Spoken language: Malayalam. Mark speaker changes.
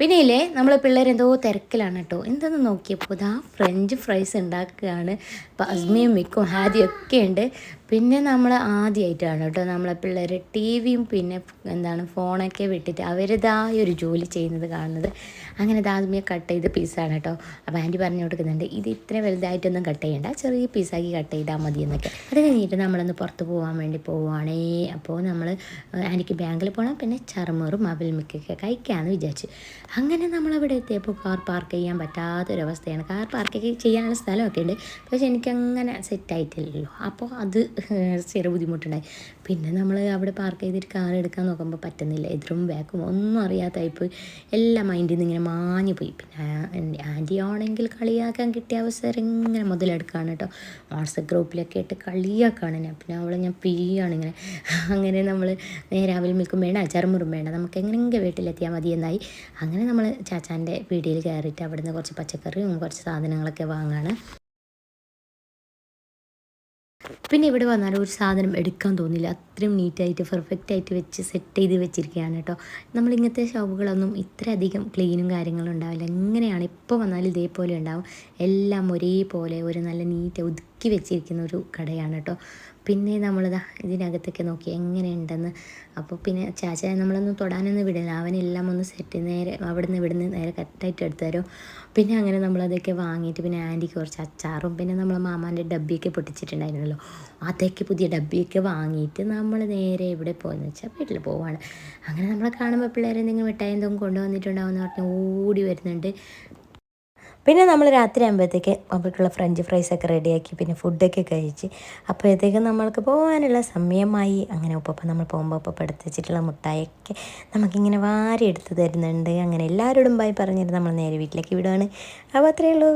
Speaker 1: പിന്നെ ഇല്ലേ നമ്മൾ പിള്ളേർ എന്തോ തിരക്കിലാണ് കേട്ടോ. എന്തെന്ന് നോക്കിയപ്പോൾ ഇതാ ഫ്രഞ്ച് ഫ്രൈസ് ഉണ്ടാക്കുകയാണ്. അപ്പോൾ അസ്മിയും മിക്കും ഹാദിയും ഒക്കെ ഉണ്ട്. പിന്നെ നമ്മൾ ആദ്യമായിട്ടാണ് കേട്ടോ നമ്മളെ പിള്ളേർ ടി വിയും പിന്നെ എന്താണ് ഫോണൊക്കെ വിട്ടിട്ട് അവരുതായ ഒരു ജോലി ചെയ്യുന്നത് കാണുന്നത്. അങ്ങനെ ഇതാദ്യമേ കട്ട് ചെയ്ത പീസാണ് കേട്ടോ. അപ്പോൾ ആന്റി പറഞ്ഞു കൊടുക്കുന്നുണ്ട് ഇത് ഇത്ര വലുതായിട്ടൊന്നും കട്ട് ചെയ്യണ്ട ചെറിയ പീസാക്കി കട്ട് ചെയ്താൽ മതി എന്നൊക്കെ. അത് കഴിഞ്ഞിട്ട് നമ്മളൊന്ന് പുറത്ത് പോകാൻ വേണ്ടി പോവുകയാണേ അപ്പോൾ നമ്മൾ ആന്റിക്ക് ബാങ്കിൽ പോകണം പിന്നെ ചർമ്മറും അവിൽ മിക്കൊക്കെ കഴിക്കാമെന്ന് വിചാരിച്ചു. അങ്ങനെ നമ്മളവിടെ എത്തിയപ്പോൾ കാർ പാർക്ക് ചെയ്യാൻ പറ്റാത്തൊരവസ്ഥയാണ്. കാർ പാർക്കൊക്കെ ചെയ്യാനുള്ള സ്ഥലമൊക്കെ ഉണ്ട്. പക്ഷേ എനിക്കങ്ങനെ സെറ്റായിട്ടില്ലല്ലോ അപ്പോൾ അത് ചെറിയ ബുദ്ധിമുട്ടുണ്ടായി. പിന്നെ നമ്മൾ അവിടെ പാർക്ക് ചെയ്തിട്ട് കാർ എടുക്കാൻ നോക്കുമ്പോൾ പറ്റുന്നില്ല. എതിരും ബാക്കും ഒന്നും അറിയാത്തായിപ്പോയി എല്ലാം മൈൻഡിൽ നിന്ന് ഇങ്ങനെ മാഞ്ഞു പോയി. പിന്നെ ആന്റി ആണെങ്കിൽ കളിയാക്കാൻ കിട്ടിയ അവസരം ഇങ്ങനെ മുതലെടുക്കുകയാണ് കേട്ടോ വാട്സപ്പ് ഗ്രൂപ്പിലൊക്കെ ആയിട്ട് കളിയാക്കാണ് ഞാൻ. പിന്നെ അവളെ ഞാൻ പിയാണ് ഇങ്ങനെ. അങ്ങനെ നമ്മൾ അവൽ മിൽക്കും വേണ്ട ചറുമുറും വേണ്ട നമുക്ക് എങ്ങനെയെങ്കിലും വീട്ടിലെത്തിയാൽ മതി എന്നായി അങ്ങനെ നമ്മൾ ചാച്ചാന്റെ പീടിയിൽ കയറിയിട്ട് അവിടുന്ന് കുറച്ച് പച്ചക്കറിയും കുറച്ച് സാധനങ്ങളൊക്കെ വാങ്ങാണ്. പിന്നെ ഇവിടെ വന്നാൽ ഒരു സാധനം എടുക്കാൻ തോന്നില്ല. അത്രയും നീറ്റായിട്ട് പെർഫെക്റ്റ് ആയിട്ട് വെച്ച് സെറ്റ് ചെയ്ത് വെച്ചിരിക്കുകയാണ് കേട്ടോ നമ്മൾ ഇങ്ങനത്തെ ഷോപ്പുകളൊന്നും ഇത്രയധികം ക്ലീനും കാര്യങ്ങളും ഉണ്ടാവില്ല. എങ്ങനെയാണ് ഇപ്പോൾ വന്നാലും ഇതേപോലെ ഉണ്ടാവും. എല്ലാം ഒരേപോലെ ഒരു നല്ല നീറ്റ് ഒതുക്കി വെച്ചിരിക്കുന്ന ഒരു കടയാണ് കേട്ടോ പിന്നെ നമ്മളിതാ ഇതിനകത്തൊക്കെ നോക്കി എങ്ങനെയുണ്ടെന്ന്. അപ്പോൾ പിന്നെ ചാച്ച നമ്മളൊന്നും തൊടാനൊന്നും വിടില്ല. അവനെല്ലാം ഒന്ന് സെറ്റ് നേരെ അവിടുന്ന് ഇവിടുന്ന് നേരെ കറക്റ്റായിട്ട് എടുത്തു തരും. പിന്നെ അങ്ങനെ നമ്മളതൊക്കെ വാങ്ങിയിട്ട് പിന്നെ ആന്റിക്ക് കുറച്ച് അച്ചാറും പിന്നെ നമ്മൾ മാമാന്റെ ഡബ്ബിയൊക്കെ പൊട്ടിച്ചിട്ടുണ്ടായിരുന്നല്ലോ. അതൊക്കെ പുതിയ ഡബ്ബിയൊക്കെ വാങ്ങിയിട്ട് നമ്മൾ നേരെ ഇവിടെ പോകുന്ന വെച്ചാൽ വീട്ടിൽ പോവാണ്. അങ്ങനെ നമ്മളെ കാണുമ്പോൾ പിള്ളേരെന്തെങ്കിലും മിഠായി എന്തെങ്കിലും കൊണ്ടുവന്നിട്ടുണ്ടാവും എന്ന് പറഞ്ഞ് ഓടി വരുന്നുണ്ട്. പിന്നെ നമ്മൾ രാത്രി ആകുമ്പോഴത്തേക്ക് അവർക്കുള്ള ഫ്രഞ്ച് ഫ്രൈസ് ഒക്കെ റെഡിയാക്കി പിന്നെ ഫുഡൊക്കെ കഴിച്ച്. അപ്പോഴത്തേക്ക് നമ്മൾക്ക് പോകാനുള്ള സമയമായി. അങ്ങനെ ഉപ്പപ്പം നമ്മൾ പോകുമ്പോൾ ഉപ്പപ്പം എടുത്ത് മുട്ടായൊക്കെ നമുക്കിങ്ങനെ വാരി എടുത്ത് തരുന്നുണ്ട്. അങ്ങനെ എല്ലാവരോടും ബായി പറഞ്ഞിട്ട് നമ്മൾ നേരെ വീട്ടിലേക്ക് വിടുകയാണ് അപ്പോൾ അത്രയേ ഉള്ളൂ.